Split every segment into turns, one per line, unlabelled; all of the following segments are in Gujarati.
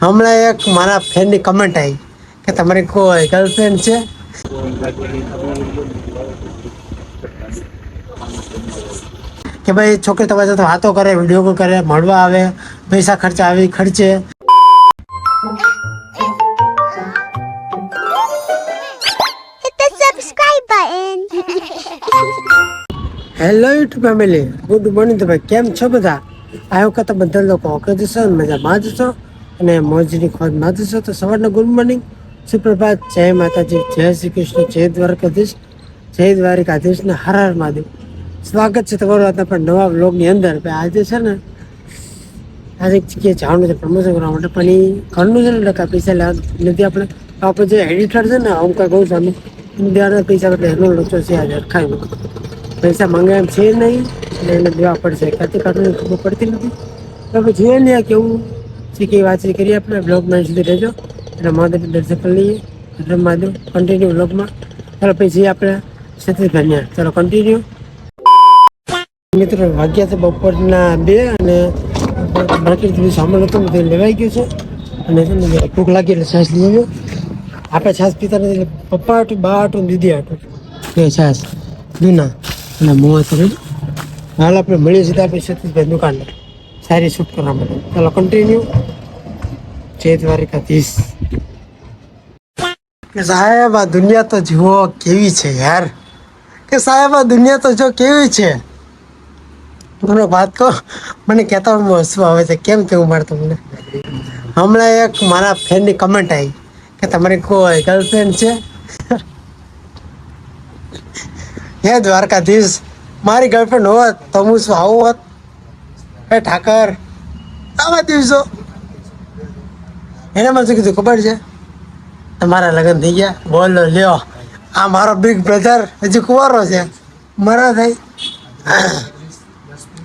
હમણાં એક મારા ફ્રેન્ડની કમેન્ટ આવી કે તમારી કોઈ ગર્લફ્રેન્ડ છે? કે ભાઈ છોકરી તમારી સાથે વાતો કરે વીડિયો કોલ કરે મળવા આવે પૈસા ખર્ચા આવી ખર્ચે. Hello YouTube family good morning તમે કેમ છો બધા? આ વખત બધા લોકો ઓકે જશો મજામાં જ છો? અને મોજની ખોજમાં જ છો તો સવારના ગુડ મોર્નિંગ. સુપ્રભાત, જય માતાજી, જય શ્રી કૃષ્ણ, જય દ્વારકાધીશ જય દ્વારકાધીશ ને હર હર મહાદેવ. સ્વાગત છે તમારું આજના પણ નવા બ્લોગની અંદર. આજે છે ને, આજે એક જગ્યાએ છે પ્રમોશન કરવા માટે, પણ એ ઘરનું છે ને એટલે કાંઈ પૈસા નથી આપણે. આપણે જે એડિટર છે ને, હું અમુક કહું છું અમે દેવાના પૈસા એટલે એનો લોચો છે આજે અટકાય પૈસા માંગે એમ છે નહીં, એટલે એને દેવા પડશે. ખાતે કાઢવાની ખબર પડતી નથી. તો આપણે જોઈએ ને કેવું કેવી વાતચીત કરીએ આપણે. બ્લોગમાં સુધી રહેજો. એટલે મહાદેવ દર્શન કરી લઈએ. એટલે મહાદેવ કન્ટિન્યુ બ્લોગમાં. ચાલો પછી આપણે સતીશભાઈ ચાલો કન્ટિન્યુ મિત્રો, વાગ્યા છે બપોરના બે અને બાકી બધું સામાન હતું તે લેવાઈ ગયું છે. અને ભૂખ લાગી એટલે છાશ લઈ આવ્યો. આપણે છાશ પીતા નથી એટલે પપ્પા હાટું, બા ને દીદી હાટું. બે છાશ, દૂના અને મોં કરી હાલ આપણે મળીએ છીએ આપણે સતીશભાઈ દુકાને. સારી શૂટ કરવા માટે. ચાલો કન્ટિન્યુ જય દ્વારિકાધીશ. સાહેબ, આ દુનિયા તો જુઓ કેવી છે યાર. કે સાહેબ, આ દુનિયા તો જો કેવી છે. મને વાત કહો મને કહેતા હસવું આવે છે. કેમ કેવું મારે તમને? હમણાં એક મારા ફ્રેન્ડની કમેન્ટ આવી કે તમારી કોઈ ગર્લફ્રેન્ડ છે? હે દ્વારકાધીશ, મારી ગર્લફ્રેન્ડ હોત તો હું શું આવું હોત? હે ઠાકર, આવા દિવસો. એને મને શું કીધું, ખબર છે? તમારા લગ્ન થઈ ગયા. બોલો, લ્યો. આ મારો બિગ બ્રધર હજી કુંવારો છે. મારા ભાઈ.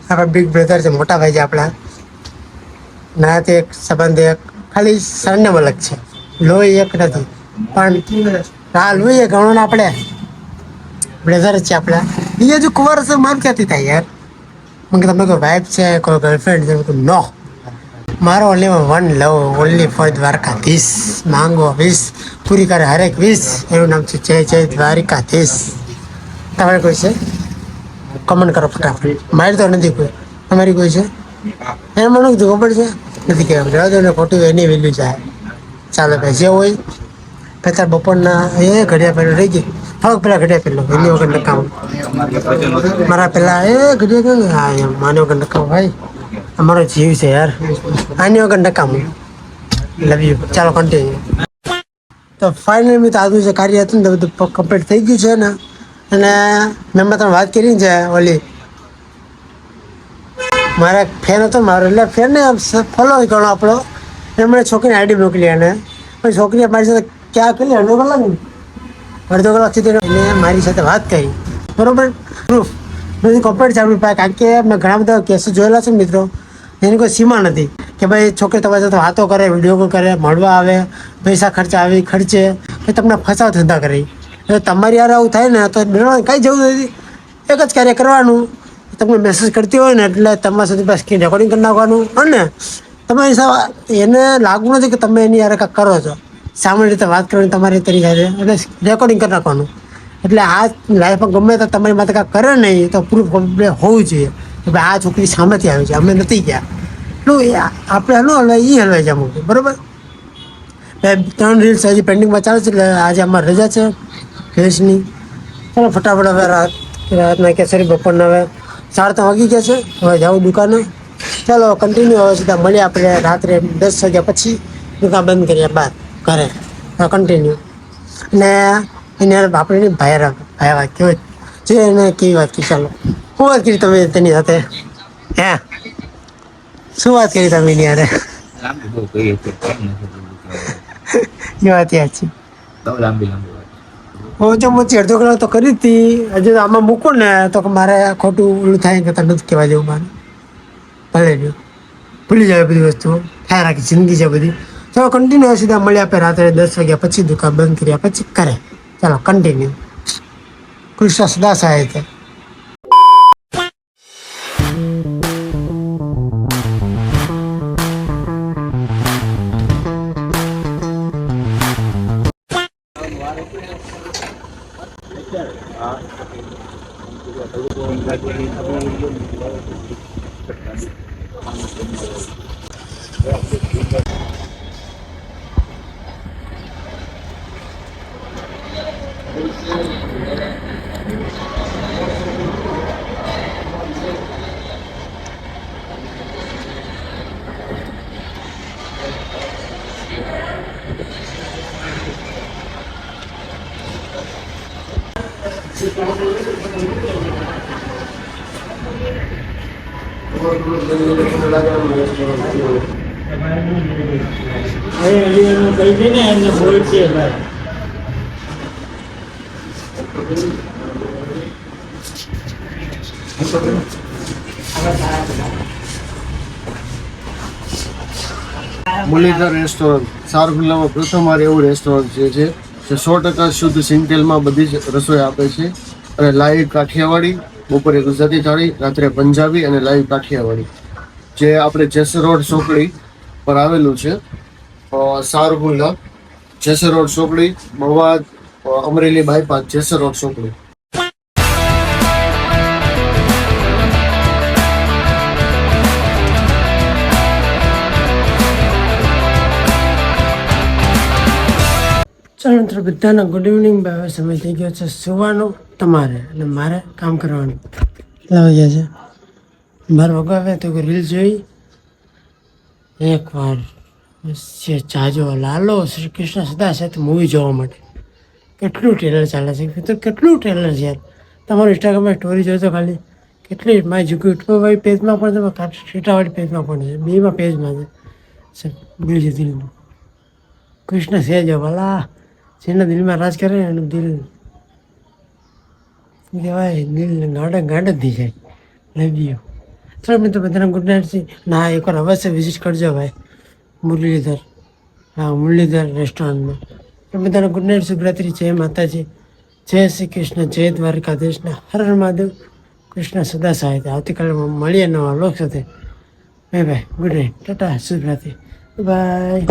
આપણા બિગ બ્રધર છે, મોટા ભાઈ છે આપણા. નાથી એક સંબંધ એક ખાલી સરનેમ અલગ છે. લોહી એક નથી. પણ હા લોહી એક ને આપણે. બ્રધર છે આપણા. બીજા હજુ કુંવાર છે મારું ક્યાંથી થાય યાર? મને તમે કોઈ વાઇફ છે, કોઈ ગર્લફ્રેન્ડ છે? મેં નો મારો only one love only for Dwarkadhish. માંગો વીસ, પૂરી કરે હરેક વીસ. એનું નામ છે જય જય દ્વારિકાધીશ. તમારે કોઈ છે? કમેન્ટ કરો ફટાફટ. મારી તો નથી કોઈ. તમારી કોઈ છે? એને મને કીધું, ખબર છે? નથી કહેવાય રહેવા દો ને ખોટું એની વેલ્યુ જાય. ચાલો ભાઈ, જે હોય પેતા બપોરના, એ ઘડિયા પહેલાં રહી ગઈ. થોડોક પેલા ઘડિયા પેલો, એની વગર નકામ મારા પેલા, એ ઘડિયા કેમ હા, એમ, આની વગર નકામ ભાઈ. અમારો જીવ છે યાર. આની વગર નકામ લવ યુ ચાલો કન્ટિન્યુ તો ફાઇનલી મેં તો આજનું જે કાર્ય હતું ને, બધું કમ્પ્લીટ થઈ ગયું છે ને. અને મેં હમણાં તમે વાત કરી છે ઓલી, મારા ફેન હતો મારો એટલે ફેનને ફોલો ગણો આપણો. એમણે છોકરીની આઈડી મોકલી અને. પછી છોકરીએ મારી સાથે ક્યાં કરી અનુભવ ને અડધો કલાક સુધી એને મારી સાથે વાત કરી. બરોબર? પ્રૂફ બધી કમ્પ્લેટ છે આપણી પાસે કારણ કે મેં ઘણા બધા કેસો જોયેલા છે મિત્રો. એની કોઈ સીમા નથી કે ભાઈ છોકરી તમારી સાથે વાતો કરે વીડિયો કોલ કરે, મળવા આવે, પૈસા ખર્ચા, આવે ખર્ચે એ તમને ફસાવ ધંધા કરે. એટલે તમારી યાર આવું થાય ને, તો મેળવવાનું કાંઈ જવું નથી. એક જ કાર્ય કરવાનું. તમને મેસેજ કરતી હોય ને, એટલે તમારા સુધી પાસે રેકોર્ડિંગ કરી નાખવાનું. અને તમારી સાથે એને લાગવું નથી કે તમે એની યાર કાંઈક કરો છો. સામાન્ય રીતે વાત કરવાની તમારી તરીકે છે. એટલે રેકોર્ડિંગ કરી નાખવાનું. એટલે આ લાઈફમાં ગમે તો તમારી માથે કાંઈ કરે નહીં, તો પ્રૂફ કમ્પ્લેટ હોવું જોઈએ. કે ભાઈ આ છોકરી સામેથી આવી છે, અમે નથી ગયા. એટલું એ આપણે હલો હલવાય એ હલવાઈ જાય બરાબર? બે, ત્રણ રીલ્સ હજી પેન્ડિંગમાં ચાલે છે, એટલે આજે અમારે રજા છે ફેસની ચાલો ફટાફટ હવે રાત, રાતના કેસરી બપોરના હવે સાડા ત્રણ વાગી ગયા છે, હવે જાઉં દુકાને. ચાલો કન્ટિન્યુ હવે સીધા મળીએ આપણે રાત્રે દસ વાગ્યા પછી. દુકાન બંધ કરીએ બાદ ઘરે કન્ટિન્યુ ને એને આપણે ભાઈ ભાઈ વાત કેવી જે એને કેવી વાત કરી, ચાલો. શું વાત કરી તમે તેની સાથે? હે? શું વાત કરી તમે એની
બોલવું?
એ વાત યાદ છે.
બહુ લાંબી લાંબી
હું જો મોચી અડધો કલાક તો કરી હતી. હજુ આમાં મૂકો ને તો મારે ખોટું ઓલું થાય કે તને નથી કહેવા જેવું મારે. ભલે જો ભૂલી જાય બધી વસ્તુઓ. થાય રાખી, જિંદગી છે બધી. ચાલો કન્ટિન્યુ સીધા મળ્યા આપણે રાત્રે દસ વાગ્યા પછી દુકાન બંધ કર્યા પછી કરે ચાલો કન્ટિન્યુ કૃષ્ણ સદા સાહેબ Thank you.
મુરલીધર રેસ્ટોરન્ટ સારગુલ્લામાં પ્રથમ વાર એવું રેસ્ટોરન્ટ છે, જે જે સો ટકા શુદ્ધ સિંગતેલમાં બધી જ રસોઈ આપે છે. અને લાઈવ કાઠિયાવાડી બપોરે ગુજરાતી થાળી, રાત્રે પંજાબી અને લાઈવ કાઠિયાવાડી. જે આપણે જેસર રોડ ચોકડી પર આવેલું છે સારગુલા જેસર રોડ ચોકડી મવાદ અમરેલી બાયપાસ જેસર રોડ ચોકડી
ચાલો મિત્રો, બધાને ગુડ ઇવનિંગ હવે સમય થઈ ગયો છે સુવાનો તમારે. અને મારે કામ કરવાનું. કેટલા વાગ્યા છે. બાર વગાવે તો રીલ જોઈ. એકવાર છે ચાજો લાલો શ્રી કૃષ્ણ સદા સાથે મૂવી જોવા માટે. કેટલું ટ્રેલર ચાલે છે? તો કેટલું ટ્રેલર છે યાર? તમારું ઇન્સ્ટાગ્રામમાં સ્ટોરી તો ખાલી. કેટલી મારી જુકી યુટ્યુબ પેજમાં પણ છે સીટાવાળી પેજમાં પણ છે. બેમાં પેજમાં છે. બીજું કૃષ્ણ છે ભલા. જેના દિલમાં રાજ કરે એનું દિલ કહેવાય? દિલ ગાંડા ગાંડા જ થઈ જાય. લવ યુ ચાલો મિત્રો, બધાને ગુડ નાઇટ છે. ના, એકવાર અવશ્ય વિઝિટ કરજો ભાઈ. મુરલીધર. હા, મુરલીધર રેસ્ટોરન્ટમાં બધાને ગુડ નાઇટ શુભરાત્રી. જય માતાજી. જય શ્રી કૃષ્ણ. જય દ્વારકાધીશના. હર હર મહાદેવ. કૃષ્ણ સદા સહાયતા. આવતીકાલે મળીએ નવા લોક સાથે. Bye bye. Good night tata. શુભરાત્રી. By